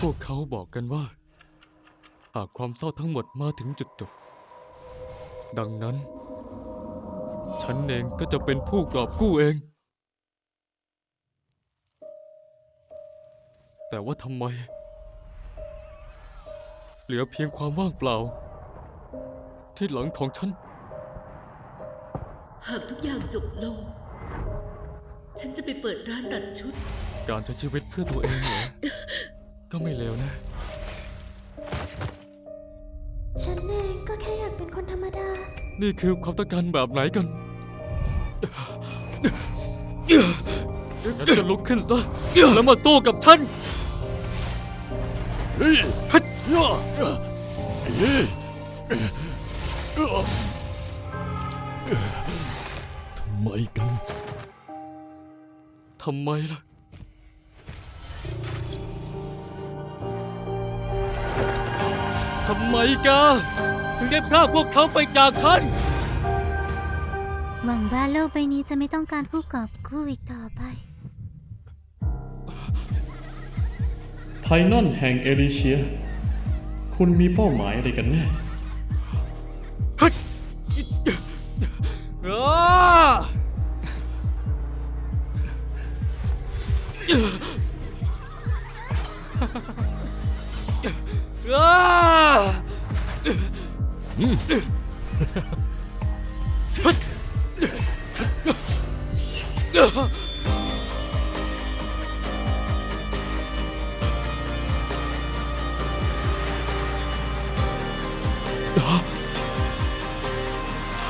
พวกเขาบอกกันว่า หากความเศร้าทั้งหมดมาถึงจุดจบ ดังนั้น ฉันเองก็จะเป็นผู้กอบกู้เอง แต่ว่าทำไม เหลือเพียงความว่างเปล่า ที่หลังของฉัน หากทุกอย่างจบลง ฉันจะไปเปิดร้านตัดชุด การใช้ชีวิตเพื่อตัวเองเหรอ ก็ไม่เลวนะ ฉันเองก็แค่อยากเป็นคนธรรมดา นี่คือความต้องการแบบไหนกันงั้นจะลุกขึ้นซะ แล้วมาสู้กับฉันเฮ้ยฮัดย่าเฮ้ยทำไมกัน ทำไมล่ะ ทำไมกาถึงได้พรากพวกเขาไปจากฉัน หวังว่าโลกใบนี้จะไม่ต้องการผู้กอบกู้อีกต่อไปไทนอนแห่งเอลิเชีย คุณมีเป้าหมายอะไรกันแน่อ้าอ้า ใช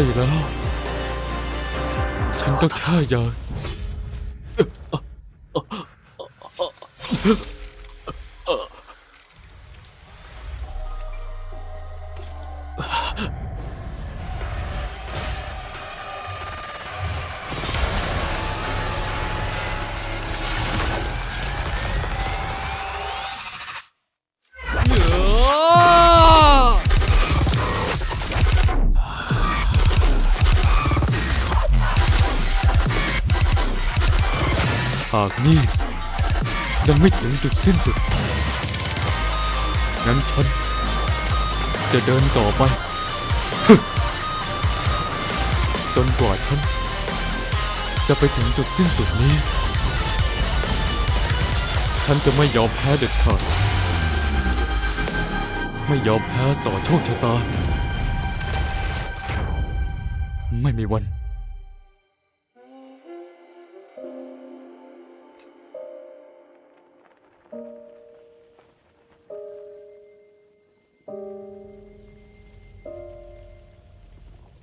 ่แล้ว ฉันก็แค่อยาก หากนี่ยังไม่ถึงจุดสิ้นสุด งั้นฉัน จะเดินต่อไป จนกว่าฉัน จะไปถึงจุดสิ้นสุดนี้ ฉันจะไม่ยอมแพ้เด็ดขาด ไม่ยอมแพ้ต่อโชคชะตา ไม่มีวัน